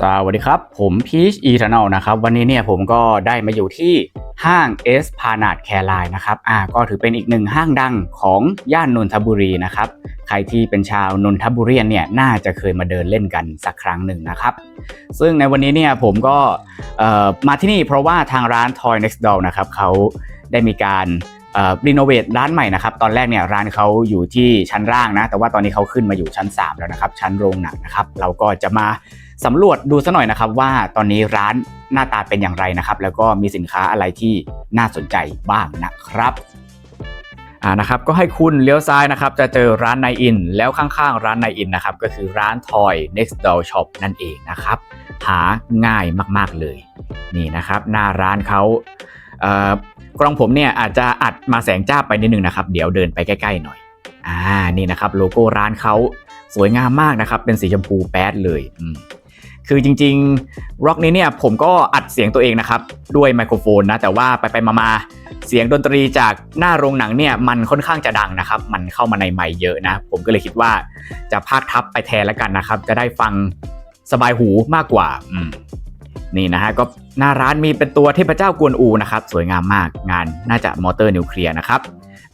สวัสดีครับ ผมพีชอีทานอลนะครับ วันนี้เนี่ยผมก็ได้มาอยู่ที่ห้างเอสพานาดแคร์ไลน์นะครับอ่าก็ถือเป็นอีกหนึ่งห้างดังของย่านนนทบุรีนะครับ ใครที่เป็นชาวนนทบุรีเนี่ยน่าจะเคยมาเดินเล่นกันสักครั้งหนึ่งนะครับ ซึ่งในวันนี้เนี่ยผมก็มาที่นี่เพราะว่าทางร้าน Toy Next Door นะครับเขาได้มีการรีโนเวทร้านใหม่นะครับ ตอนแรกเนี่ยร้านเขาอยู่ที่ชั้นล่างนะ แต่ว่าตอนนี้เขาขึ้นมาอยู่ชั้น 3 แล้วนะครับ ชั้นโรงหนังนะครับ เราก็จะมา สำรวจดูซะหน่อยนะครับว่าตอนนี้ร้านหน้าตาเป็นอย่างไรนะครับ แล้วก็มีสินค้าอะไรที่น่าสนใจบ้างนะครับอ่านะครับก็ให้คุณเลี้ยวซ้ายนะครับ จะเจอร้านนายอิน แล้วข้างๆ ร้านนายอินนะครับ ก็คือร้าน Toy Next Door Shop นั่นเองนะครับ หาง่ายมากๆเลย นี่นะครับ หน้าร้านเขาเอ่อกล้องผมเนี่ยอาจจะอัดมาแสงจ้าไปนิดนึงนะครับ เดี๋ยวเดินไปใกล้ๆหน่อยอ่านี่นะครับ โลโก้ร้านเขาสวยงามมากนะครับ เป็นสีชมพูแป๊ดเลยอื คือจริงๆร็อกนี้เนี่ยผมก็อัดเสียงตัวเองนะครับ ด้วยไมโครโฟนนะ แต่ว่าไปไปๆมาๆเสียงดนตรีจากหน้าโรงหนังเนี่ยมันค่อนข้างจะดังนะครับ มันเข้ามาในไมค์เยอะนะ ผมก็เลยคิดว่าจะพากทับไปแทนแล้วกันนะครับ จะได้ฟังสบายหูมากกว่าอืมนี่นะฮะก็หน้าร้านมีเป็นตัวเทพเจ้ากวนอูนะครับ สวยงามมากงานน่าจะมอเตอร์นิวเคลียร์นะครับ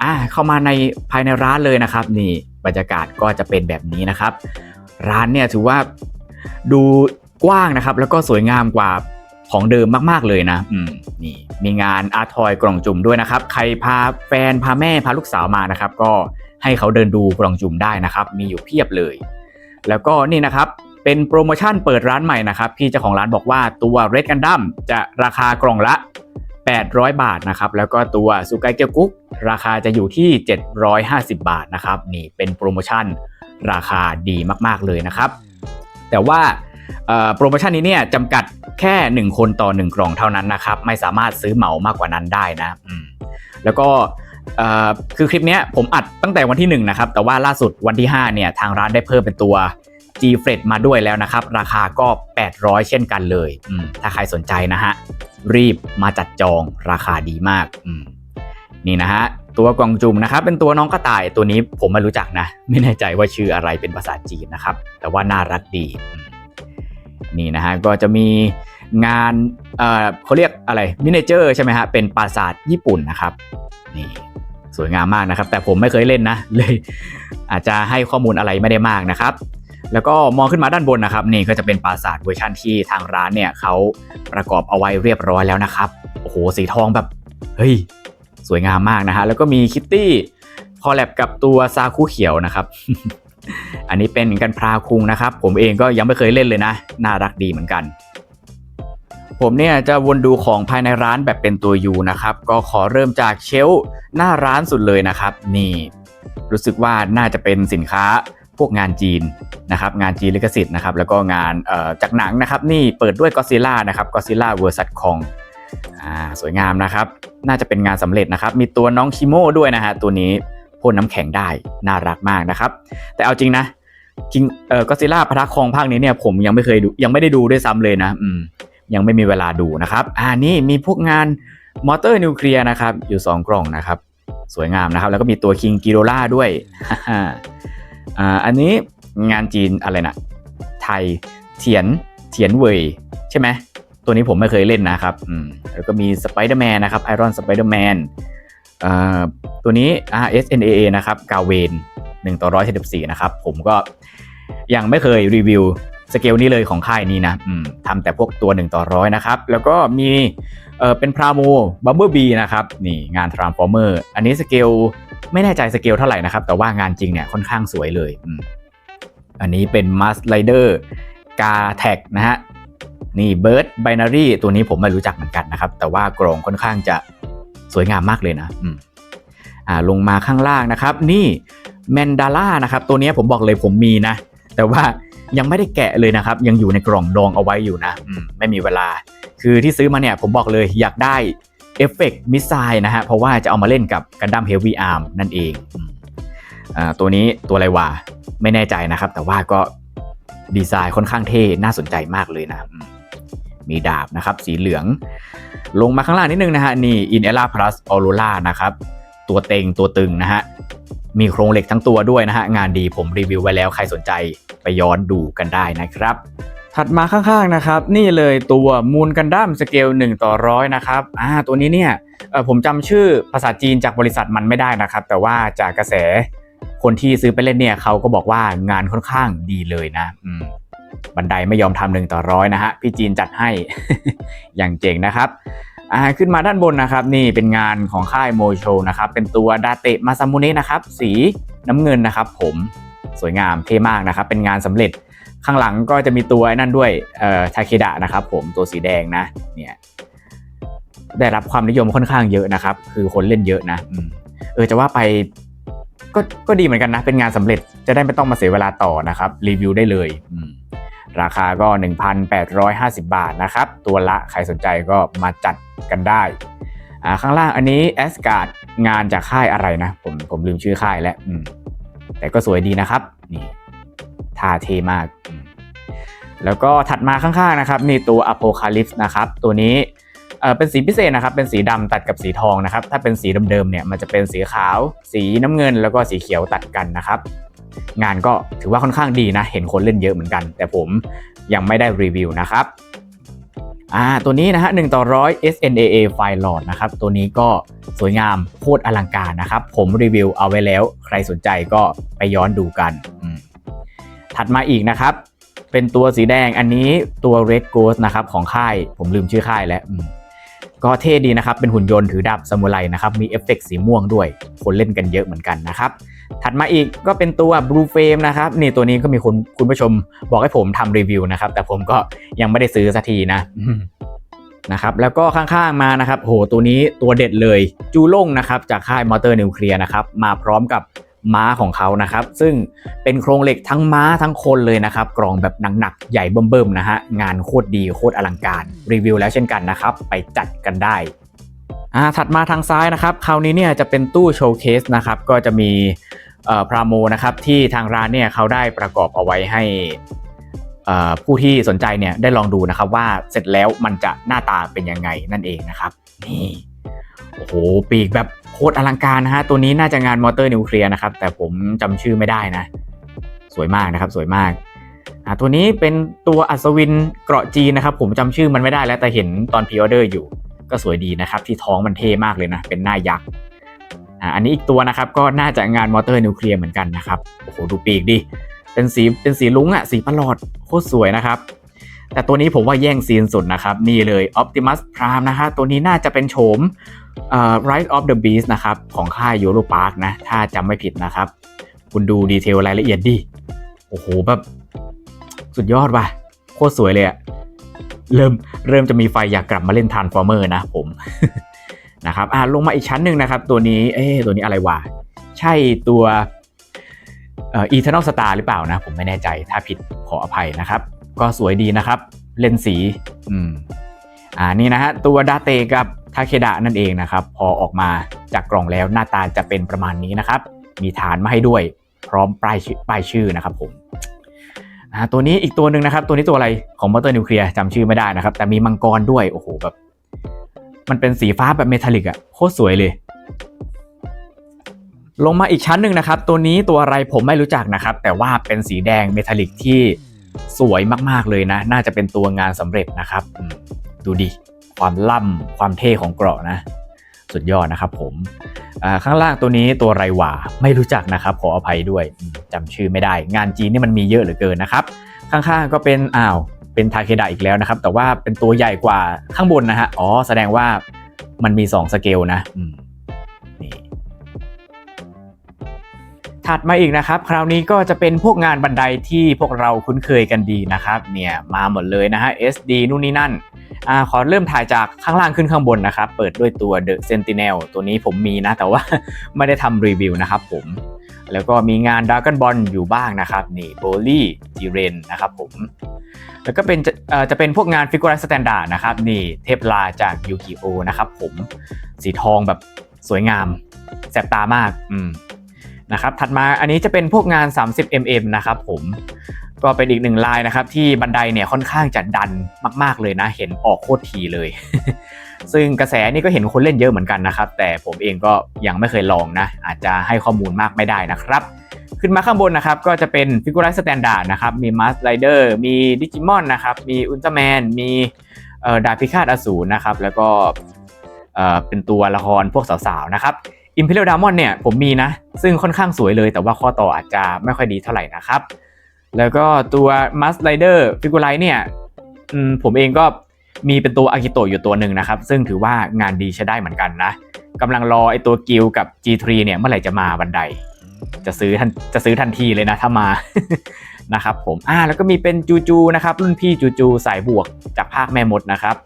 อ่าเข้ามาในภายในร้านเลยนะครับ นี่บรรยากาศก็จะเป็นแบบนี้นะครับ ร้านเนี่ยถือว่าดู กว้างนะครับ แล้วก็สวยงามกว่าของเดิมมากๆเลยนะ อืม นี่ มีงานอาร์ทอยกล่องจุ่มด้วยนะครับ ใครพาแฟนพาแม่พาลูกสาวมานะครับ ก็ให้เขาเดินดูกล่องจุ่มได้นะครับ มีอยู่เพียบเลย แล้วก็นี่นะครับ เป็นโปรโมชั่นเปิดร้านใหม่นะครับ พี่เจ้าของร้านบอกว่าตัว Red Gundam จะราคากล่องละ 800 บาทนะครับ แล้วก็ตัวซูไกเกียวกุ๊กราคาจะอยู่ที่ 750 บาทนะครับ นี่เป็นโปรโมชั่นราคาดีมากๆเลยนะครับ แต่ว่า โปรโมชั่นนี้เนี่ยจำกัดแค่ 1 คนต่อ 1 กล่องเท่านั้นนะครับ ไม่สามารถซื้อเหมามากกว่านั้นได้นะแล้วก็คือคลิปเนี้ยผมอัดตั้งแต่วันที่ 1 นะครับ แต่ว่าล่าสุดวันที่ 5 เนี่ย ทางร้านได้เพิ่มเป็นตัว G f r e d มาด้วยแล้วนะครับ ราคาก็ 800 เช่นกันเลย ถ้าใครสนใจนะฮะ รีบมาจัดจองราคาดีมากมนี่นะฮะ ตัวกล่องจุ่มนะครับ เป็นตัวน้องกระต่ายตัวนี้ผมไม่รู้จักนะ ไม่แน่ใจว่าชื่ออะไรเป็นภาษาจีนนะครับ แต่ว่าน่ารักดีอ นี่นะฮะก็จะมีงานเอ่อเขาเรียกอะไรมินิเจอร์ใช่ไหมฮะเป็นปราสาทญี่ปุ่นนะครับนี่สวยงามมากนะครับ แต่ผมไม่เคยเล่นนะเลยอาจจะให้ข้อมูลอะไรไม่ได้มากนะครับ แล้วก็มองขึ้นมาด้านบนนะครับ นี่ก็จะเป็นปราสาทเวอร์ชันที่ทางร้านเนี่ยเขาประกอบเอาไว้เรียบร้อยแล้วนะครับโอ้โหสีทองแบบเฮ้ยสวยงามมากนะฮะแล้วก็มีคิตตี้คอลแลบกับตัวซาคุเขียวนะครับ อันนี้เป็นกันพราคุงนะครับ ผมเองก็ยังไม่เคยเล่นเลยนะ น่ารักดีเหมือนกัน ผมเนี่ยจะวนดูของภายในร้านแบบเป็นตัวยูนะครับ ก็ขอเริ่มจากเชลหน้าร้านสุดเลยนะครับ นี่ รู้สึกว่าน่าจะเป็นสินค้าพวกงานจีนนะครับ งานจีนลิขสิทธิ์นะครับ แล้วก็งานจากหนังนะครับ นี่เปิดด้วยก็ซิล่านะครับก็ซิล่าเวอร์ซัตคองสวยงามนะครับ น่าจะเป็นงานสำเร็จนะครับ มีตัวน้องคิโมด้วยนะฮะตัวนี้ พ่นน้ำแข็งได้น่ารักมากนะครับ แต่เอาจริงนะจริงเออก็ซิล่าพระคองภาคนี้เนี่ยผมยังไม่เคยดูยังไม่ได้ดูด้วยซ้ำเลยนะอืมยังไม่มีเวลาดูนะครับอ่านี่มีพวกงานมอเตอร์นิวเคลียร์นะครับอยู่ 2 กล่องนะครับ สวยงามนะครับ แล้วก็มีตัวคิงกิโรล่าด้วยอ่าอันนี้งานจีนอะไรนะไทยเถียนเถียนเว่ยใช่ไหมตัวนี้ผมไม่เคยเล่นนะครับอืมแล้วก็มีสไปเดอร์แมนนะครับไอรอนสไปเดอร์แมน ตัวนี้ RSNAA นะครับกาเวน1ต่อ174นะครับ ผมก็ยังไม่เคยรีวิวสเกลนี้เลยของค่ายนี้นะทำแต่พวกตัว 1 ต่อร้อยนะครับ แล้วก็มีเเป็นพราโมบัมเบิลบีนะครับนี่งาน Transformer อันนี้สเกลไม่แน่ใจสเกลเท่าไหร่นะครับ แต่ว่างานจริงเนี่ยค่อนข้างสวยเลยออันนี้เป็น m a s r i d e r กาแท็กนะฮะนี่ Bird Binary ตัวนี้ผมไม่รู้จักเหมือนกันนะครับ แต่ว่ากรองค่อนข้างจะ สวยงามมากเลยนะอืมอ่าลงมาข้างล่างนะครับ นี่แมนดาร่านะครับตัวนี้ผมบอกเลยผมมีนะ แต่ว่ายังไม่ได้แกะเลยนะครับ ยังอยู่ในกล่องดองเอาไว้อยู่นะอืมไม่มีเวลา คือที่ซื้อมาเนี่ยผมบอกเลยอยากได้เอฟเฟกต์มิสไซล์นะฮะเพราะว่าจะเอามาเล่นกับกันดั้มเฮฟวี่อาร์มนั่นเองอืมอ่าตัวนี้ตัวอะไรวะไม่แน่ใจนะครับ แต่ว่าก็ดีไซน์ค่อนข้างเท่น่าสนใจมากเลยนะอื มีดาบนะครับ สีเหลือง ลงมาข้างล่างนิดนึงนะฮะ นี่ i n e l l a Plus Aurora นะครับ ตัวเต็งตัวตึงนะฮะ มีโครงเหล็กทั้งตัวด้วยนะฮะ งานดีผมรีวิวไว้แล้วใครสนใจไปย้อนดูกันได้นะครับถัดมาข้างๆนะครับ นี่เลยตัวมูลกันดั้มสเกล1ต่อร้อยนะครับอ่าตัวนี้เนี่ยเออผมจำชื่อภาษาจีนจากบริษัทมันไม่ได้นะครับ แต่ว่าจากกระแสคนที่ซื้อไปเล่นเนี่ยเขาก็บอกว่างานค่อนข้างดีเลยนะอืม บันไดไม่ยอมทำหนึ่งต่อร้อยนะฮะพี่จีนจัดให้ อย่างเจ๋งนะครับอ่าขึ้นมาด้านบนนะครับนี่เป็นงานของค่ายโมโชนะครับเป็นตัวดาเตะมาซามุเนะนะครับสีน้ำเงินนะครับ ผมสวยงามเท่มากนะครับ เป็นงานสำเร็จข้างหลังก็จะมีตัวนั่นด้วยเอ่อทาเคดะนะครับผมตัวสีแดงนะเนี่ยได้รับความนิยมค่อนข้างเยอะนะครับ คือคนเล่นเยอะนะเออจะว่าไป ก็ก็ดีเหมือนกันนะ เป็นงานสำเร็จจะได้ไม่ต้องมาเสียเวลาต่อนะครับ รีวิวได้เลยราคาก็ 1,850 บาทนะครับ ตัวละใครสนใจก็มาจัดกันได้ข้างล่างอันนี้แอสการ์ดงานจากค่ายอะไรนะ ผมผมลืมชื่อค่ายแล้วแต่ก็สวยดีนะครับ นี่ท่าเทมาก แล้วก็ถัดมาข้างๆนะครับ นี่ตัว Apocalypse นะครับ ตัวนี้ เอ่อเป็นสีพิเศษนะครับเป็นสีดำตัดกับสีทองนะครับถ้าเป็นสีเดิมๆเนี่ยมันจะเป็นสีขาว สีน้ำเงิน แล้วก็สีเขียวตัดกันนะครับงานก็ถือว่าค่อนข้างดีนะ เห็นคนเล่นเยอะเหมือนกัน แต่ผมยังไม่ได้รีวิวนะครับอ่าตัวนี้นะฮะ1ต่อร้อย SNAA ไฟลอดนะครับ ตัวนี้ก็สวยงามโคตรอลังการนะครับ ผมรีวิวเอาไว้แล้ว ใครสนใจก็ไปย้อนดูกัน ถัดมาอีกนะครับ เป็นตัวสีแดงอันนี้ตัว Red Ghost นะครับของค่าย ผมลืมชื่อค่ายแล้ว ก็เท่ดีนะครับ เป็นหุ่นยนต์ถือดาบซามูไรนะครับ มีเอฟเฟกต์สีม่วงด้วย คนเล่นกันเยอะเหมือนกันนะครับ ถัดมาอีกก็เป็นตัว Blue Flame นะครับ นี่ตัวนี้ก็มีคุณคุณผู้ชมบอกให้ผมทำรีวิวนะครับ แต่ผมก็ยังไม่ได้ซื้อสักทีนะนะครับแล้วก็ข้างๆมานะครับโหตัวนี้ตัวเด็ดเลยจูล่งนะครับจากค่ายมอเตอร์นิวเคลียร์นะครับมาพร้อมกับ ม้าของเขานะครับ ซึ่งเป็นโครงเหล็กทั้งม้าทั้งคนเลยนะครับ กรองแบบหนักๆใหญ่เบิ่มๆนะฮะงานโคตรดีโคตรอลังการรีวิวแล้วเช่นกันนะครับ ไปจัดกันได้อ่าถัดมาทางซ้ายนะครับคราวนี้เนี่ยจะเป็นตู้โชว์เคสนะครับก็จะมีเอ่อพราโมนะครับที่ทางร้านเนี่ยเขาได้ประกอบเอาไว้ให้เอ่อผู้ที่สนใจเนี่ยได้ลองดูนะครับว่าเสร็จแล้วมันจะหน้าตาเป็นยังไงนั่นเองนะครับนี่โอ้โหปีกแบบ โคตรอลังการนะฮะ ตัวนี้น่าจะงานมอเตอร์นิวเคลียร์นะครับ แต่ผมจำชื่อไม่ได้นะ สวยมากนะครับ สวยมากอ่าตัวนี้เป็นตัวอัศวินเกราะจีนนะครับ ผมจำชื่อมันไม่ได้แล้วแต่เห็นตอนพรีออเดอร์อยู่ ก็สวยดีนะครับ ที่ท้องมันเท่มากเลยนะ เป็นหน้ายักษ์อ่าอันนี้อีกตัวนะครับ ก็น่าจะงานมอเตอร์นิวเคลียร์เหมือนกันนะครับ โอ้โห ดูปีกดิ เป็นสี เป็นสีลุ้งอะสีประหลอด โคตรสวยนะครับ แต่ตัวนี้ผมว่าแย่งซีนสุดนะครับ นี่เลย Optimus Prime นะฮะตัวนี้น่าจะเป็นโฉมเอ่อ Rise of the Beast นะครับ ของค่าย Euro Park นะ ถ้าจำไม่ผิดนะครับ คุณดูดีเทลรายละเอียดดิ โอ้โห แบบ สุดยอดว่ะ โคตรสวยเลยอะเริ่มเริ่มจะมีไฟอยากกลับมาเล่น Transformer นะผมนะครับอ่าลงมาอีกชั้นหนึ่งนะครับ ตัวนี้ เอ๊ตัวนี้อะไรวะ ใช่ตัวเอ่อ Eternal Star หรือเปล่านะ ผมไม่แน่ใจถ้าผิดขออภัยนะครับ ก็สวยดีนะครับ เล่นสีอืมอ่านี่นะฮะตัวดาเตกับทาเคดะนั่นเองนะครับ พอออกมาจากกล่องแล้วหน้าตาจะเป็นประมาณนี้นะครับ มีฐานมาให้ด้วย พร้อมป้ายชื่อป้ายชื่อนะครับผมอ่าตัวนี้อีกตัวหนึ่งนะครับ ตัวนี้ตัวอะไรของมอเตอร์นิวเคลียร์จำชื่อไม่ได้นะครับ แต่มีมังกรด้วยโอ้โหแบบ มันเป็นสีฟ้าแบบเมทัลลิกอะโคตรสวยเลย ลงมาอีกชั้นหนึ่งนะครับ ตัวนี้ตัวอะไรผมไม่รู้จักนะครับ แต่ว่าเป็นสีแดงเมทัลลิกที่ สวยมากๆเลยนะ น่าจะเป็นตัวงานสำเร็จนะครับ ดูดิ ความล่ำความเท่ของเกราะนะ สุดยอดนะครับผม ข้างล่างตัวนี้ตัวไรหว่าไม่รู้จักนะครับ ขออภัยด้วยจำชื่อไม่ได้ งานจีนนี่มันมีเยอะเหลือเกินนะครับ ข้างๆก็เป็นอ้าวเป็นทาเคดะอีกแล้วนะครับ แต่ว่าเป็นตัวใหญ่กว่าข้างบนนะฮะ อ๋อ แสดงว่ามันมี 2 สเกลนะ ถัดมาอีกนะครับ คราวนี้ก็จะเป็นพวกงานบันไดที่พวกเราคุ้นเคยกันดีนะครับ เนี่ยมาหมดเลยนะฮะ SD นู่นนี่นั่นอ่าขอเริ่มถ่ายจากข้างล่างขึ้นข้างบนนะครับ เปิดด้วยตัว The Sentinel ตัวนี้ผมมีนะ แต่ว่าไม่ได้ทำรีวิวนะครับผม แล้วก็มีงาน Dragon Ball อยู่บ้างนะครับ นี่ b o l y g i r e n นะครับผม แล้วก็เป็นจะเอ่อจะเป็นพวกงาน Figure Standard นะครับ นี่เทพลาจากยูกิโอนะครับผม สีทองแบบสวยงาม แสบตามาก อืม นะครับถัดมาอันนี้จะเป็นพวกงาน 30 mm นะครับผมก็เป็นอีกหนึ่งลายนะครับที่บันไดเนี่ยค่อนข้างจะดันมากๆเลยนะ เห็นออกโคตรทีเลย ซึ่งกระแสนี่ก็เห็นคนเล่นเยอะเหมือนกันนะครับ แต่ผมเองก็ยังไม่เคยลองนะ อาจจะให้ข้อมูลมากไม่ได้นะครับ ขึ้นมาข้างบนนะครับ ก็จะเป็นฟิก u r ไรส์สแตนดาร์ดนะครับมีมาสไ r เดอร์มีดิจิมอนนะครับ มีอุลตร้าแมนมีดาบพิฆาตอสูรนะครับแล้วก็เป็นตัวละครพวกสาวๆนะครับ Imperial Diamond เนี่ยผมมีนะ ซึ่งค่อนข้างสวยเลย แต่ว่าข้อต่ออาจจะไม่ค่อยดีเท่าไหร่นะครับ แล้วก็ตัว Mask Rider f i g u r i เนี่ยผมเองก็มีเป็นตัวอากิโตะอยู่ตัวหนึ่งนะครับ ซึ่งถือว่างานดีใช้ได้เหมือนกันนะกำลังรอไอตัวกิลกับ G3 เนี่ยเมื่อไหร่จะมาบันได จะซื้อทันจะซื้อทันทีเลยนะถ้ามานะครับผมอ่าแล้วก็มีเป็นจูจูนะครับรุ่นพี่จูจูสายบวกจากภาคแม่มดนะครับ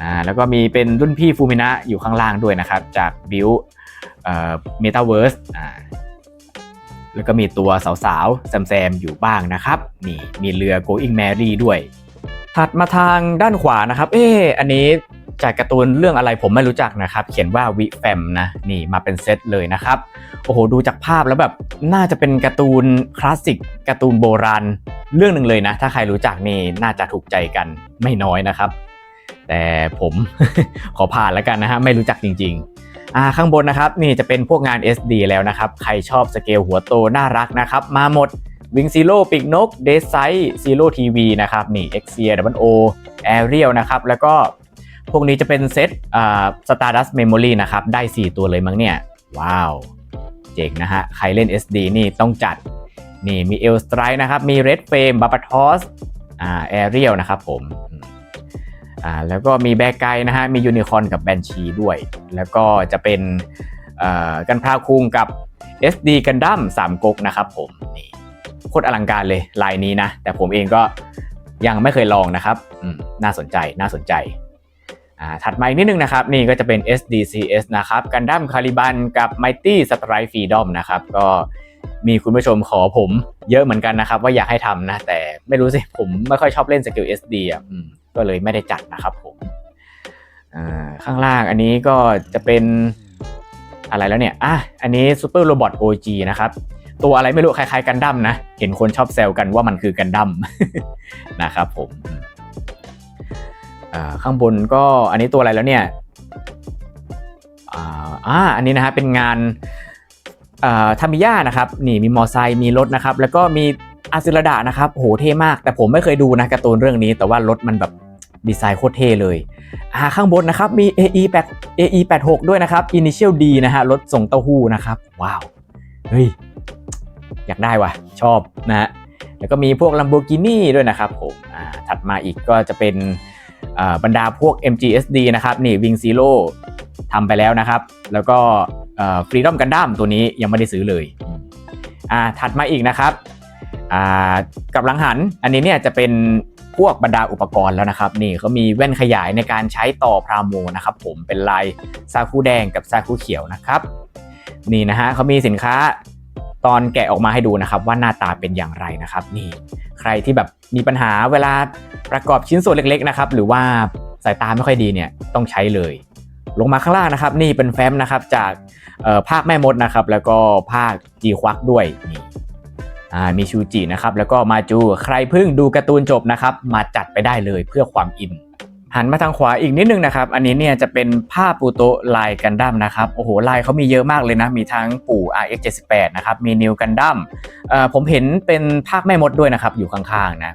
อ่าแล้วก็มีเป็นรุ่นพี่ฟูมินะอยู่ข้างล่างด้วยนะครับ จากบิว เมตาเวิร์สแล้วก็มีตัวสาวๆแซมๆอยู่บ้างนะครับ นี่มีเรือ Going Mary ด้วย ถัดมาทางด้านขวานะครับ เอออันนี้จากการ์ตูนเรื่องอะไรผมไม่รู้จักนะครับ เขียนว่าวิแฟมนะนี่มาเป็นเซตเลยนะครับ โอ้โหดูจากภาพแล้วแบบน่าจะเป็นการ์ตูนคลาสสิกการ์ตูนโบราณเรื่องหนึ่งเลยนะ ถ้าใครรู้จักนี่น่าจะถูกใจกันไม่น้อยนะครับ แต่ผมขอผ่านแล้วกันนะฮะไม่รู้จักจริง ๆ อ่าข้างบนนะครับนี่จะเป็นพวกงาน SD แล้วนะครับใครชอบสเกลหัวโตน่ารักนะครับมาหมดวิงซีโร่ปีกนกเดซไซซีโร่ทีวีนะครับนี่เอ็กเซียดับเบิลโอแอเรียลนะครับแล้วก็พวกนี้จะเป็นเซตอ่าสตาร์ดัสเมมโมรีนะครับได้ 4 ตัวเลยมั้งเนี่ย ว้าว เจ๋งนะฮะ ใครเล่น SD นี่ต้องจัด นี่มีเอลสไตร์นะครับ มีเรดเฟรมบัปทอสอ่าแอเรียลนะครับผม อ่าแล้วก็มีแบกไกนะฮะมียูนิคอนกับแบนชีด้วย แล้วก็จะเป็นอ่อกันพราคุงกับ SD กันดั้ม3ก๊กนะครับผมนี่โคตรอลังการเลยลายนี้นะ แต่ผมเองก็ยังไม่เคยลองนะครับอืมน่าสนใจน่าสนใจอ่าถัดมาอีกนิดนึงนะครับ นี่ก็จะเป็น SDCS นะครับกันดั้มคาริบันกับ Mighty Strike Freedom นะครับ ก็มีคุณผู้ชมขอผมเยอะเหมือนกันนะครับ ว่าอยากให้ทำนะ แต่ไม่รู้สิ ผมไม่ค่อยชอบเล่นสกิล SD อะอืม ก็เลยไม่ได้จัดนะครับผมข้างล่างอันนี้ก็จะเป็นอะไรแล้วเนี่ย อะ อันนี้ Super Robot OG นะครับ ตัวอะไรไม่รู้คล้ายๆกันดั้มนะ เห็นคนชอบแซวกันว่ามันคือกันดั้มนะครับผมข้างบนก็อันนี้ตัวอะไรแล้วเนี่ย อ่า อันนี้นะฮะเป็นงานทามิยานะครับ นี่มีมอไซค์ มีรถนะครับ แล้วก็มี อาซิลดานะครับโหเท่มาก แต่ผมไม่เคยดูนะการ์ตูนเรื่องนี้ แต่ว่ารถมันแบบดีไซน์โคตรเท่เลยอ่าข้างบนนะครับมี AE 8 AE 86ด้วยนะครับ Initial D นะฮะรถส่งเต้าหู้นะครับ ว้าว เฮ้ย อยากได้ว่ะ ชอบนะฮะแล้วก็มีพวก Lamborghini ด้วยนะครับผมอ่าถัดมาอีกก็จะเป็นบรรดาพวก MGSD นะครับ นี่ Wing Zero ทำไปแล้วนะครับ แล้วก็เอ่อ Freedom Gundam ตัวนี้ยังไม่ได้ซื้อเลยอ่าถัดมาอีกนะครับ กับหลังหันอันนี้เนี่ยจะเป็นพวกบรรดาอุปกรณ์แล้วนะครับ นี่เขามีแว่นขยายในการใช้ต่อพราโมนะครับ ผมเป็นลายซาคูแดงกับซาคูเขียวนะครับ นี่นะฮะเขามีสินค้าตอนแกะออกมาให้ดูนะครับ ว่าหน้าตาเป็นอย่างไรนะครับ นี่ใครที่แบบมีปัญหาเวลาประกอบชิ้นส่วนเล็กๆนะครับ หรือว่าสายตาไม่ค่อยดีเนี่ยต้องใช้เลย ลงมาข้างล่างนะครับ นี่เป็นแฟ้มนะครับจากภาคแม่มดนะครับ แล้วก็ภาคจีควักด้วยนี่ อ่ามีชูจินะครับแล้วก็มาจูใครเพิ่งดูการ์ตูนจบนะครับ มาจัดไปได้เลยเพื่อความอินหันมาทางขวาอีกนิดนึงนะครับ อันนี้เนี่ยจะเป็นผ้าปูโตลายกันดั้มนะครับโอ้โหลายเขามีเยอะมากเลยนะ มีทั้งปู่ RX 78นะครับมีนิวกันดั้มผมเห็นเป็นภาคแม่มดด้วยนะครับ อยู่ข้างๆนะ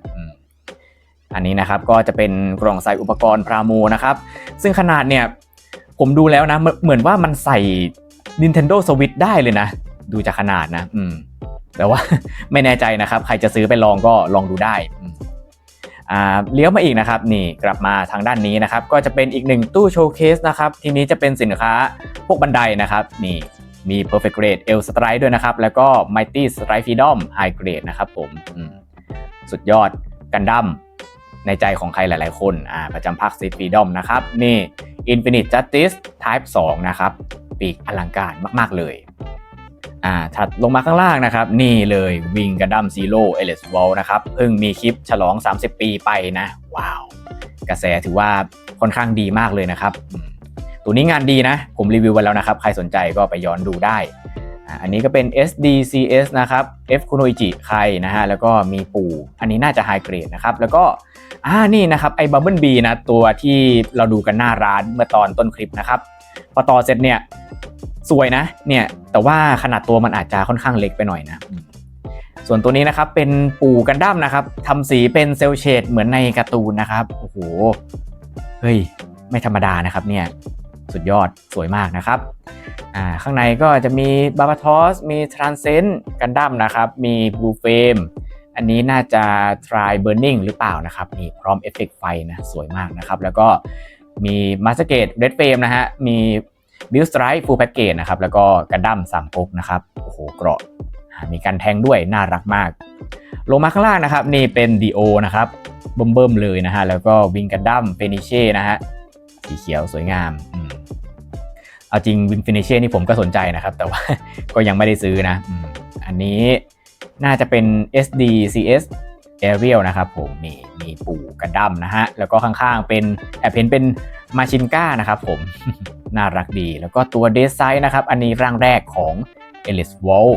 อันนี้นะครับก็จะเป็นกล่องใส่อุปกรณ์พราโมนะครับ ซึ่งขนาดเนี่ยผมดูแล้วนะเหมือนเหมือนว่ามันใส่ Nintendo Switch ได้เลยนะ ดูจากขนาดนะ อืม แต่ว่าไม่แน่ใจนะครับ ใครจะซื้อไปลองก็ลองดูได้เลี้ยวมาอีกนะครับนี่กลับมาทางด้านนี้นะครับ ก็จะเป็นอีกหนึ่งตู้โชว์เคสนะครับ ทีนี้จะเป็นสินค้าพวกบันไดนะครับนี่มี perfect grade L strike ด้วยนะครับ แล้วก็ mighty strike freedom high grade นะครับผมมสุดยอดกันดั้มในใจของใครหลายๆ คนอ่าประจำภาค Street Freedom นะครับ นี่ Infinite Justice Type 2 นะครับ ปีกอลังการมาก ๆ เลย อ่าถัดลงมาข้างล่างนะครับ นี่เลยวิงกันดั้มซีโร่เอเลสวอลนะครับเพิ่งมีคลิปฉลอง 30 ปีไปนะ ว้าว กระแสถือว่าค่อนข้างดีมากเลยนะครับ ตัวนี้งานดีนะ ผมรีวิวไว้แล้วนะครับ ใครสนใจก็ไปย้อนดูได้ อันนี้ก็เป็น SDCS นะครับ F คุโนอิจิใครนะฮะแล้วก็มีปู่ อันนี้น่าจะไฮเกรดนะครับแล้วก็อ่านี่นะครับไอ้บับเบิลบีนะตัวที่เราดูกันหน้าร้านเมื่อตอนต้นคลิปนะครับพอต่อเสร็จเนี่ย สวยนะเนี่ยแต่ว่าขนาดตัวมันอาจจะค่อนข้างเล็กไปหน่อยนะอืมส่วนตัวนี้นะครับเป็นปู่กันดั้มนะครับทำสีเป็นเซลเชดเหมือนในการ์ตูนนะครับโอ้โหเฮ้ยไม่ธรรมดานะครับเนี่ยสุดยอดสวยมากนะครับอ่าข้างในก็จะมีบาบาทอสมีทรานเซนกันดั้มนะครับ มีบลูเฟมอันนี้น่าจะ try burning หรือเปล่านะครับนี่พร้อมเอฟเฟกต์ไฟนะสวยมากนะครับ แล้วก็มีมาสเกตเรดเฟมนะฮะมี บิลสไตร์ฟูลแพ็กเกจนะครับ แล้วก็กันดั้มสามก๊กนะครับ โอ้โห เกราะ มีการแทงด้วย น่ารักมาก ลงมาข้างล่างนะครับ นี่เป็นดีโอนะครับเบิ่มๆเลยนะฮะ แล้วก็วิงกันดั้มเฟนิเช่นะฮะ สีเขียวสวยงามอมเอาจริงวิงเฟนิเช่นี่ผมก็สนใจนะครับ แต่ว่าก็ยังไม่ได้ซื้อนะอ,อันนี้น่าจะเป็น SD CS Aerial นะครับผมนี่มีปู่กันดั้มนะฮะ แล้วก็ข้างๆเป็นแอบเห็นเป็นมาชินก้านะครับผม น่ารักดี แล้วก็ตัวเดซไซน์นะครับ อันนี้ร่างแรกของ e l i s w a l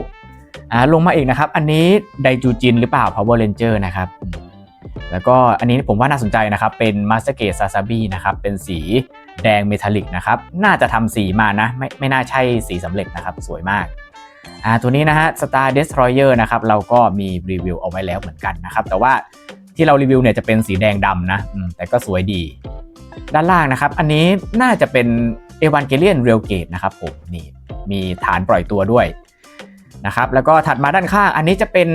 อ่าลงมาอีกนะครับ อันนี้ไดจูจินหรือเปล่า Power Ranger นะครับ แล้วก็อันนี้ผมว่าน่าสนใจนะครับ เป็น Master Gate Sasabi นะครับ เป็นสีแดงเมทัลลิกนะครับ น่าจะทำสีมานะ ไม่ไม่น่าใช่สีสำเร็จนะครับ สวยมาก อ่าตัวนี้นะฮะ Star Destroyer นะครับเราก็มีรีวิวเอาไว้แล้วเหมือนกันนะครับ แต่ว่าที่เรารีวิวเนี่ยจะเป็นสีแดงดำนะแต่ก็สวยดี ด้านล่างนะครับ อันนี้น่าจะเป็น Evangelion Real Gate นะครับผมนี่มีฐานปล่อยตัวด้วยนะครับแล้วก็ถัดมาด้านข้าง อันนี้จะเป็น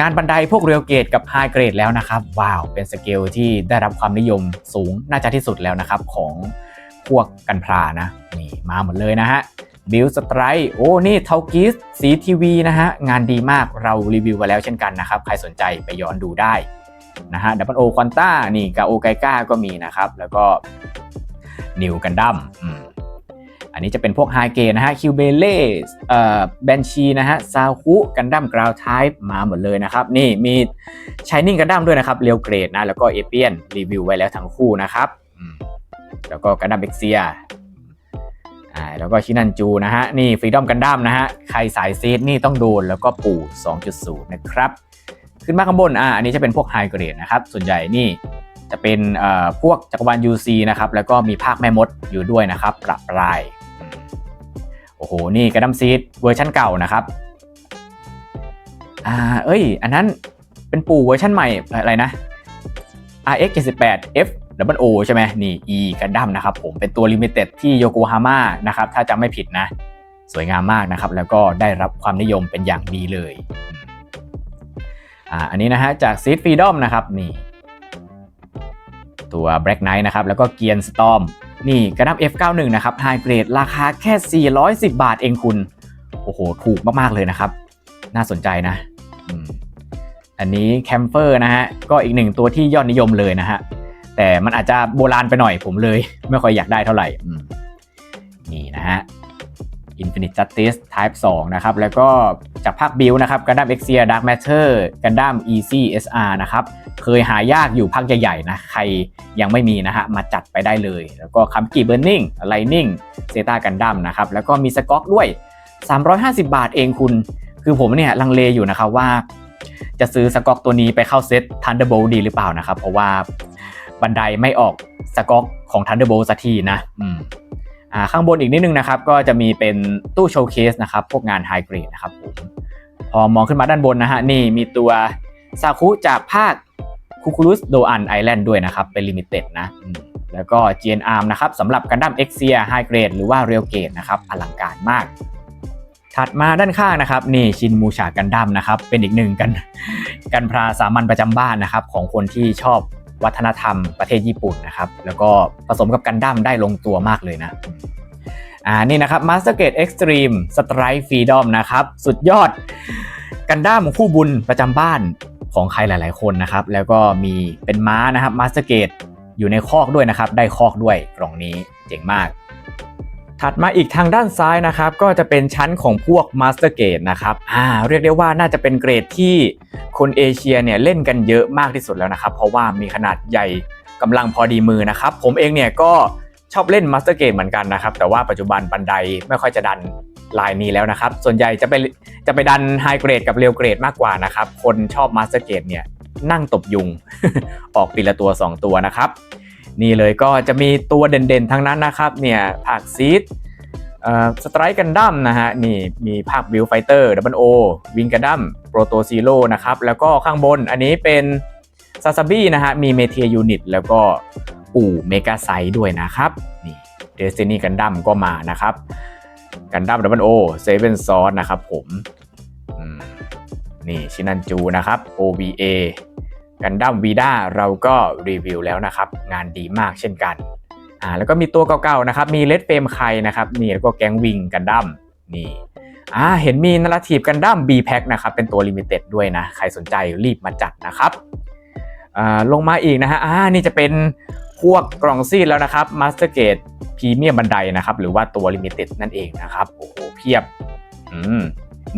งานบันไดพวก Real Gate กับ High Grade แล้วนะครับ ว้าว เป็นสเกลที่ได้รับความนิยมสูงน่าจะที่สุดแล้วนะครับ ของพวกกันพลานะ นี่มาหมดเลยนะฮะ บิลสไตร์โอ้ นี่เทากิสสีทีวีนะฮะ งานดีมากเรารีวิวไปแล้วเช่นกันนะครับ ใครสนใจไปย้อนดูได้นะฮะดับเบิลโอควอนต้านี่กาโอไกก้าก็มีนะครับ แล้วก็นิวกันดั้มอันนี้จะเป็นพวกไฮเกนะฮะคิวเบเล่เอ่อแบนชีนะฮะซาคุกันดั้มกราวไทป์มาหมดเลยนะครับ นี่มีชายนิ่งกันดั้มด้วยนะครับเรียวเกรดนะ แล้วก็เอเปียนรีวิวไว้แล้วทั้งคู่นะครับแล้วก็กันดั้มเอ็กเซีย อ่าแล้วก็ชินันจูนะฮะ นี่ฟรีดอมกันดั้มนะฮะ ใครสายซีดนี่ต้องโดนแล้วก็ปู่ 2.0 นะครับ ขึ้นมาข้างบนอ่าอันนี้จะเป็นพวกไฮเกรดนะครับ ส่วนใหญ่นี่จะเป็นเอ่อพวกจักรวาล UC นะครับ แล้วก็มีภาคแม่มดอยู่ด้วยนะครับประปราย โอ้โห นี่กระดัมซีดเวอร์ชันเก่านะครับอ่าเอ้ย อันนั้นเป็นปู่เวอร์ชันใหม่อะไรนะ RX 78 F W O ใช่ไหมนี่ E กันดั้มนะครับผมเป็นตัวลิมิเต็ดที่โยโกฮาม่านะครับถ้าจำไม่ผิดนะ สวยงามมากนะครับ แล้วก็ได้รับความนิยมเป็นอย่างดีเลยอ่าอันนี้นะฮะจาก Seed Freedom นะครับนี่ตัว Black Knight นะครับ แล้วก็เกียน Storm นี่กระดับ F91 นะครับ High Grade ราคาแค่ 410 บาทเองคุณ โอ้โห ถูกมาก ๆ เลยนะครับ น่าสนใจนะ อันนี้ Camper นะฮะ ก็อีกหนึ่งตัวที่ยอดนิยมเลยนะฮะ แต่มันอาจจะโบราณไปหน่อยผมเลย ไม่ค่อยอยากได้เท่าไหร่นี่นะฮะ Infinite Justice Type 2 นะครับ แล้วก็จากภาคบิลนะครับ Gundam Exia Dark Matter Gundam Easy SR นะครับ เคยหายากอยู่ภาคใหญ่ๆนะ ใครยังไม่มีนะฮะ มาจัดไปได้เลย แล้วก็คัมกิเบอร์นิงไลนิ่งเซตากันดั้มนะครับ แล้วก็มีสก๊อกด้วย 350 บาทเองคุณ คือผมเนี่ยลังเลอยู่นะครับว่า จะซื้อสก๊อกตัวนี้ไปเข้าเซต Thunderbolt ดีหรือเปล่านะครับ เพราะว่า บันไดไม่ออกสก๊อกของ Thunderbolt สักทีนะอืมอ่าข้างบนอีกนิดนึงนะครับ ก็จะมีเป็นตู้โชว์เคสนะครับ พวกงานไฮเกรดนะครับผมพอมองขึ้นมาด้านบนนะฮะ นี่มีตัวซาคุจากภาคคูคูรุสโดอันไอแลนด์ด้วยนะครับ เป็นลิมิเต็ดนะ แล้วก็ GN Arm นะครับสำหรับกันดั้ม Exia High Grade หรือว่า Real Grade นะครับ อลังการมาก ถัดมาด้านข้างนะครับ นี่ชินมูชากันดั้มนะครับ เป็นอีกหนึ่งกัน กันพราสามัญประจำบ้านนะครับ ของคนที่ชอบ วัฒนธรรมประเทศญี่ปุ่นนะครับ แล้วก็ผสมกับกันดั้มได้ลงตัวมากเลยนะอ่านี่นะครับ Master Gate Extreme Strike Freedom นะครับ สุดยอดกันดั้มคู่บุญประจำบ้านของใครหลาย ๆ คนนะครับ แล้วก็มีเป็นม้านะครับ Master Gate อยู่ในคอกด้วยนะครับ ได้คอกด้วยกล่องนี้เจ๋งมาก ถัดมาอีกทางด้านซ้ายนะครับ ก็จะเป็นชั้นของพวก Master Gate นะครับอ่าเรียกได้ว่าน่าจะเป็นเกรดที่คนเอเชียเนี่ยเล่นกันเยอะมากที่สุดแล้วนะครับ เพราะว่ามีขนาดใหญ่กำลังพอดีมือนะครับ ผมเองเนี่ยก็ชอบเล่น Master Gate เหมือนกันนะครับ แต่ว่าปัจจุบันบันไดไม่ค่อยจะดันลายนี้แล้วนะครับ ส่วนใหญ่จะไปจะไปดัน High Grade กับ Real Grade มากกว่านะครับ คนชอบ Master Gate เนี่ยนั่งตบยุง ออกปีละตัว 2 ตัวนะครับ นี่เลยก็จะมีตัวเด่นๆทั้งนั้นนะครับเนี่ยผักซีดสไตร์กันดั้มนะฮะนี่มีภาคบิลไฟเตอร์ดับเบิลโอวิงกันดั้มโปรโตซีโร่นะครับแล้วก็ข้างบนอันนี้เป็นซาซาบี้นะฮะมีเมเทียยูนิตแล้วก็ปู่เมกาไซด้วยนะครับนี่เดสตินีกันดั้มก็มานะครับกันดั้มดับเบิลโอเซเว่นซอสนะครับผมมนี่ชินันจูนะครับ OVA กันดั้มวีด้าเราก็รีวิวแล้วนะครับ งานดีมากเช่นกันอ่าแล้วก็มีตัวเก่าๆนะครับ มีเลดเฟมไคนะครับนี่แล้วก็แก๊งวิงกันดั้มนี่อ่าเห็นมีนาราทีฟกันดั้ม B Pack นะครับ เป็นตัวลิมิเต็ดด้วยนะ ใครสนใจรีบมาจัดนะครับอ่าลงมาอีกนะฮะอ่านี่จะเป็นพวกกล่องซีดแล้วนะครับมาสเตอร์เกตพรีเมียมบันไดนะครับ หรือว่าตัวลิมิเต็ดนั่นเองนะครับ โอ้โหเพียบ อืม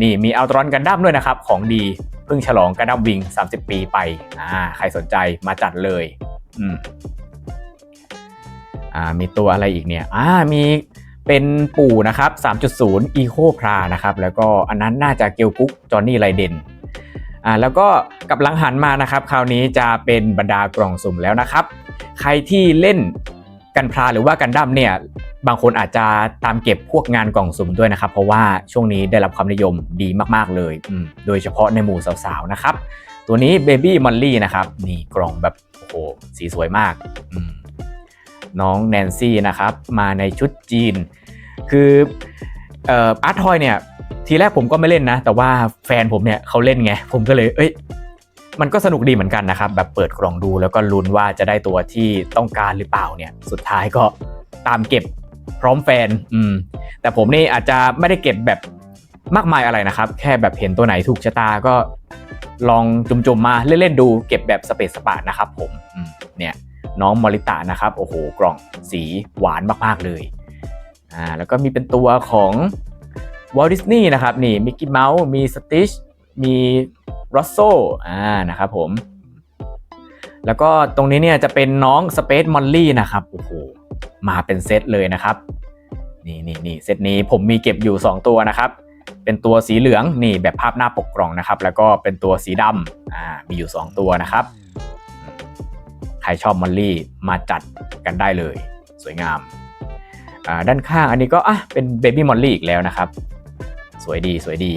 นี่มีอัลตรอนกันดั้มด้วยนะครับ ของดี เพิ่งฉลองกันดั้มวิง 30 ปีไปอ่าใครสนใจมาจัดเลยอืมอ่ามีตัวอะไรอีกเนี่ยอ่ามีเป็นปู่นะครับ 3.0 Eco p r a นะครับ แล้วก็อันนั้นน่าจะเกลกุ๊กจอห์นนี่ไรเดนอ่าแล้วก็กับหลังหันมานะครับ คราวนี้จะเป็นบรรดากล่องสุ่มแล้วนะครับ ใครที่เล่น กันพราหรือว่ากันดั้มเนี่ยบางคนอาจจะตามเก็บพวกงานกล่องสุ่มด้วยนะครับ เพราะว่าช่วงนี้ได้รับความนิยมดีมากๆเลยโดยเฉพาะในหมู่สาวๆนะครับ ตัวนี้ Baby Molly นะครับนี่กล่องแบบโอ้โหสีสวยมากมน้องแนนซี่นะครับ มาในชุดจีน คือเอ่ออาร์ตทอยเนี่ยทีแรกผมก็ไม่เล่นนะ แต่ว่าแฟนผมเนี่ยเขาเล่นไง ผมก็เลย เอ้ย มันก็สนุกดีเหมือนกันนะครับ แบบเปิดกล่องดูแล้วก็ลุ้นว่าจะได้ตัวที่ต้องการหรือเปล่าเนี่ย สุดท้ายก็ตามเก็บพร้อมแฟน อืม แต่ผมนี่อาจจะไม่ได้เก็บแบบมากมายอะไรนะครับ แค่แบบเห็นตัวไหนถูกชะตาก็ลองจุ่มๆมาเล่นๆดูเก็บแบบสเปซสปานะครับผมมเนี่ยน้องมอริตะนะครับ โอ้โห กล่องสีหวานมากๆเลยอ่าแล้วก็มีเป็นตัวของวอลดิสนีย์นะครับ นี่มิกกี้เมาส์มีสติช มีรอสโซอ่านะครับผม แล้วก็ตรงนี้เนี่ยจะเป็นน้องสเปซมอลลี่นะครับโอ้โหมาเป็นเซตเลยนะครับ นี่นี่นี่เซตนี้ผมมีเก็บอยู่ 2 ตัวนะครับ เป็นตัวสีเหลืองนี่แบบภาพหน้าปกกล่องนะครับ แล้วก็เป็นตัวสีดำอ่ามีอยู่ 2 ตัวนะครับ ใครชอบมอลลี่มาจัดกันได้เลย สวยงามอ่าด้านข้างอันนี้ก็อะเป็นเบบี้มอลลี่อีกแล้วนะครับ สวยดีสวยดี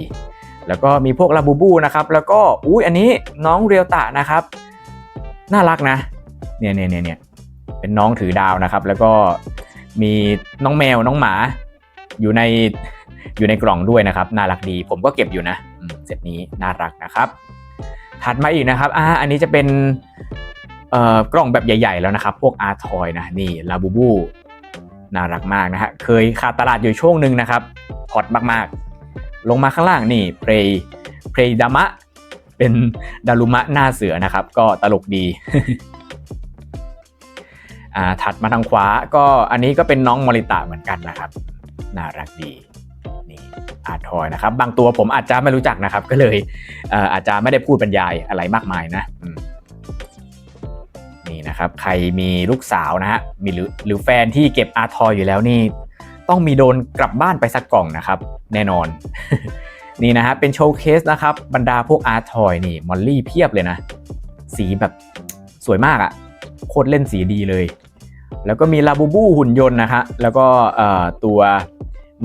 แล้วก็มีพวกลาบูบูนะครับ แล้วก็อุ้ยอันนี้น้องเรียวตะนะครับ น่ารักนะ เนี่ยเนี่ยเนี่ยเนี่ยเป็นน้องถือดาวนะครับ แล้วก็มีน้องแมวน้องหมา อยู่ในอยู่ในกล่องด้วยนะครับ น่ารักดี ผมก็เก็บอยู่นะเซตนี้น่ารักนะครับ ถัดมาอีกนะครับอ่าอันนี้จะเป็นเอ่อกล่องแบบใหญ่ ๆ แล้วนะครับ พวกอาร์ทอยนะนี่ลาบูบูน่ารักมากนะฮะเคยขาดตลาดอยู่ช่วงหนึ่งนะครับฮอตมากๆ ลงมาข้างล่างนี่เพลย์เพลย์ดามะ เป็นดารุมะหน้าเสือนะครับ ก็ตลกดีอ่าถัดมาทางขวาก็อันนี้ก็เป็นน้องมอริตะเหมือนกันนะครับ น่ารักดีนี่อาร์ทอยนะครับ บางตัวผมอาจจะไม่รู้จักนะครับ ก็เลยอาจจะไม่ได้พูดบรรยายอะไรมากมายนะนี่นะครับ ใครมีลูกสาวนะฮะมีหรือหรือแฟนที่เก็บอาร์ทอยอยู่แล้วนี่ ต้องมีโดนกลับบ้านไปสักกล่องนะครับ แน่นอน นี่นะฮะเป็นโชว์เคสนะครับ บรรดาพวกอาร์ทอยนี่มอลลี่เพียบเลยนะ สีแบบสวยมากอะ่ะโคตรเล่นสีดีเลย แล้วก็มีลาบูบูหุ่นยนต์นะฮะแล้วก็ตัว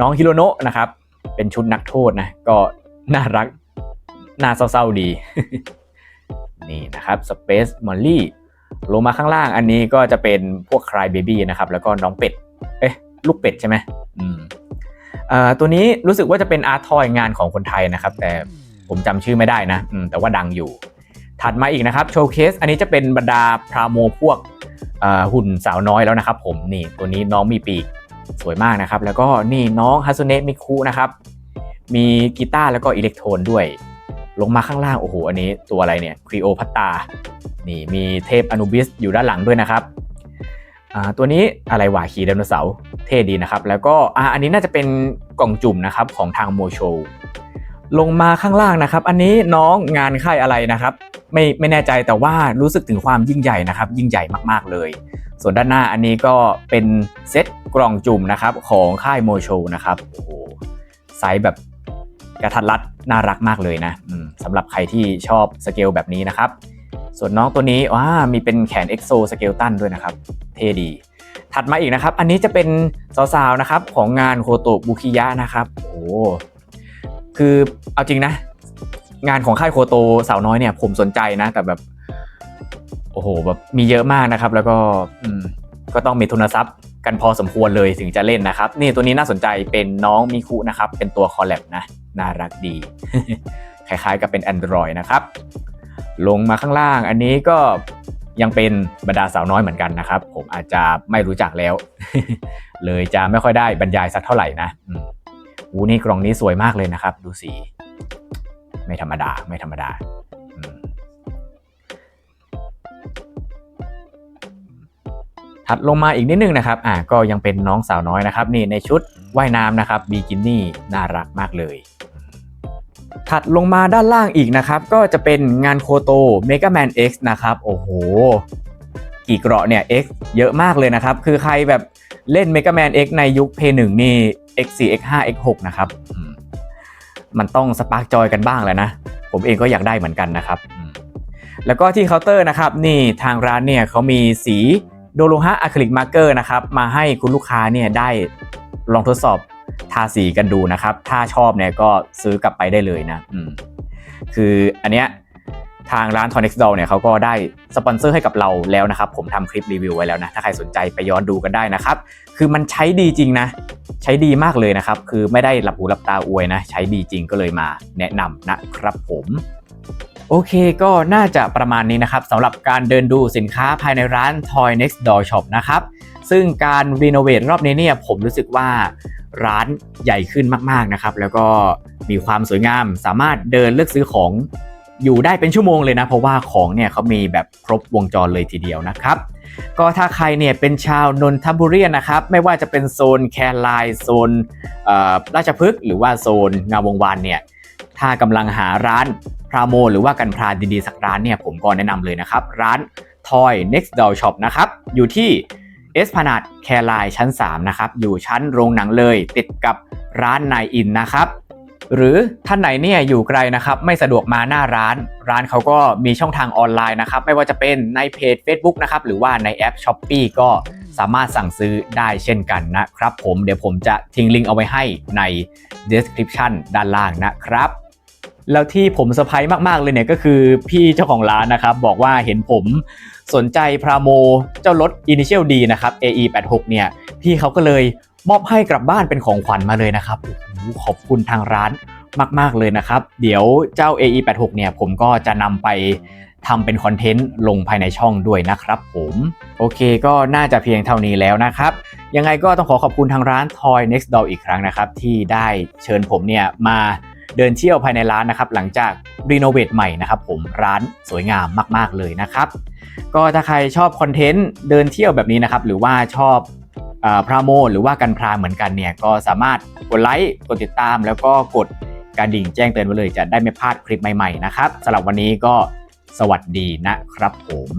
น้องฮิโรโนะนะครับ เป็นชุดนักโทษนะ ก็น่ารัก น่าเศร้าๆดี นี่นะครับ Space Molly ลงมาข้างล่างอันนี้ก็จะเป็นพวก Cry Baby นะครับ แล้วก็น้องเป็ด เอ๊ะ ลูกเป็ดใช่ไหมอืมเอ่อตัวนี้รู้สึกว่าจะเป็นอาร์ทอยงานของคนไทยนะครับ แต่ผมจำชื่อไม่ได้นะอืมแต่ว่าดังอยู่ ถัดมาอีกนะครับโชว์เคสอันนี้จะเป็นบรรดาพราโมพวกอ่อหุ่นสาวน้อยแล้วนะครับ ผมนี่ตัวนี้น้องมีปีกสวยมากนะครับ แล้วก็นี่น้องฮัสเนะมิคุนะครับ มีกีตาร์แล้วก็อิเล็กโทรนด้วย ลงมาข้างล่าง โอ้โห อันนี้ตัวอะไรเนี่ยครีโอพัตตานี่มีเทพอนุบิสอยู่ด้านหลังด้วยนะครับ ตัวนี้อะไรวะขี่ไดโนเสาร์เท่ดีนะครับ แล้วก็อ่าอันนี้น่าจะเป็นกล่องจุ่มนะครับของทางโมโชลงมาข้างล่างนะครับ อันนี้น้องงานค่ายอะไรนะครับ ไม่ไม่แน่ใจแต่ว่ารู้สึกถึงความยิ่งใหญ่นะครับ ยิ่งใหญ่มากๆเลย ส่วนด้านหน้าอันนี้ก็เป็นเซตกล่องจุ่มนะครับของค่ายโมโชนะครับโอ้โหไซส์แบบกระทัดรัดน่ารักมากเลยนะสำหรับใครที่ชอบสเกลแบบนี้นะครับ ส่วนน้องตัวนี้ว้ามีเป็นแขนเอ็กโซสเกลตันด้วยนะครับ เท่ดี ถัดมาอีกนะครับ อันนี้จะเป็นสาวๆนะครับของงานโคโตะบุคิยะนะครับโอ้คือเอาจริงนะ งานของค่ายโคโตสาวน้อยเนี่ยผมสนใจนะ แต่แบบโอ้โหแบบมีเยอะมากนะครับ แล้วก็ก็ต้องมีทุนทรัพย์กันพอสมควรเลยถึงจะเล่นนะครับ นี่ตัวนี้น่าสนใจเป็นน้องมิคุนะครับ เป็นตัวคอลแลบนะ น่ารักดี คล้ายๆกับเป็น Android นะครับ ลงมาข้างล่าง อันนี้ก็ยังเป็นบรรดาสาวน้อยเหมือนกันนะครับ ผมอาจจะไม่รู้จักแล้ว เลยจะไม่ค่อยได้บรรยายสักเท่าไหร่นะอูนี่กล่องนี้สวยมากเลยนะครับ ดูสี ไม่ธรรมดาไม่ธรรมดาถัดลงมาอีกนิดนึงนะครับ อ่า ก็ยังเป็นน้องสาวน้อยนะครับ นี่ในชุดว่ายน้ำนะครับบิกินี่น่ารักมากเลย ถัดลงมาด้านล่างอีกนะครับ ก็จะเป็นงานโคโต Mega Man X นะครับ โอ้โห กี่เกราะเนี่ย X เยอะมากเลยนะครับ คือใครแบบเล่น Mega Man X ในยุค P1 นี่ X4 X5 X6 นะครับ มันต้องสปาร์กจอยกันบ้างแหล้วนะ ผมเองก็อยากได้เหมือนกันนะครับ แล้วก็ที่เคาน์เตอร์นะครับ นี่ทางร้านเนี่ยเขามีสีโดโลฮะอะคริลิกมาร์เกอร์นะครับ มาให้คุณลูกค้าเนี่ยได้ลองทดสอบ ทาสีกันดูนะครับ ถ้าชอบเนี่ยก็ซื้อกลับไปได้เลยนะอืมคืออันเนี้ยทางร้าน Tonex Doll เนี่ยเขาก็ได้สปอนเซอร์ให้กับเราแล้วนะครับ ผมทำคลิปรีวิวไว้แล้วนะ ถ้าใครสนใจไปย้อนดูกันได้นะครับ คือมันใช้ดีจริงนะ ใช้ดีมากเลยนะครับ คือไม่ได้หลับหูหลับตาอวยนะ ใช้ดีจริงก็เลยมาแนะนำนะครับผมโอเคก็น่าจะประมาณนี้นะครับสำหรับการเดินดูสินค้าภายในร้าน Toy Next Door Shop นะครับ ซึ่งการรีโนเวทรอบนี้เนี่ยผมรู้สึกว่าร้านใหญ่ขึ้นมากๆนะครับ แล้วก็มีความสวยงามสามารถเดินเลือกซื้อของอยู่ได้เป็นชั่วโมงเลยนะ เพราะว่าของเนี่ยเขามีแบบครบวงจรเลยทีเดียวนะครับ ก็ถ้าใครเนี่ยเป็นชาวนนทบุรีนะครับ ไม่ว่าจะเป็นโซนแครายโซนราชพฤกษ์หรือว่าโซนงามวงวานเนี่ยถ้ากำลังหาร้านพราโม หรือว่ากันพราดีๆสักร้านเนี่ยผมก็แนะนำเลยนะครับ ร้าน Toy Next Door Shop นะครับ อยู่ที่ เอสพนาดแครายชั้น 3 นะครับ อยู่ชั้นโรงหนังเลย ติดกับร้านนายอินนะครับ หรือท่านไหนเนี่ยอยู่ไกลนะครับ ไม่สะดวกมาหน้าร้าน ร้านเขาก็มีช่องทางออนไลน์นะครับ ไม่ว่าจะเป็นในเพจ Facebook นะครับ หรือว่าในแอป s h อ p e e ก็สามารถสั่งซื้อได้เช่นกันนะครับ ผมเดี๋ยวผมจะทิ้งลิงก์เอาไว้ให้ใน description ด้านล่างนะครับ แล้วที่ผมเซอร์ไพรส์มาก ๆ เลยเนี่ยก็คือพี่เจ้าของร้านนะครับ บอกว่าเห็นผม สนใจพราโมเจ้ารถ Initial D นะครับ AE 8 6 เนี่ยพี่เขาก็เลยมอบให้กลับบ้านเป็นของขวัญมาเลยนะครับขอบคุณทางร้านมาก ๆ เลยนะครับ เดี๋ยวเจ้า AE 8 6 เนี่ยผมก็จะนำไปทำเป็นคอนเทนต์ลงภายในช่องด้วยนะครับผมโอเคก็น่าจะเพียงเท่านี้แล้วนะครับ ยังไงก็ต้องขอขอบคุณทางร้าน Toy Next Door อีกครั้งนะครับ ที่ได้เชิญผมเนี่ยมา เดินเที่ยวภายในร้านนะครับหลังจากรีโนเวทใหม่นะครับผมร้านสวยงามมาก ๆ เลยนะครับ ก็ถ้าใครชอบคอนเทนต์เดินเที่ยวแบบนี้นะครับหรือว่าชอบพราโมหรือว่ากันพราเหมือนกันเนี่ยก็สามารถกดไลค์กดติดตาม แล้วก็กดกระดิ่งแจ้งเตือนไว้เลยจะได้ไม่พลาดคลิปใหม่ๆนะครับสำหรับวันนี้ก็สวัสดีนะครับผม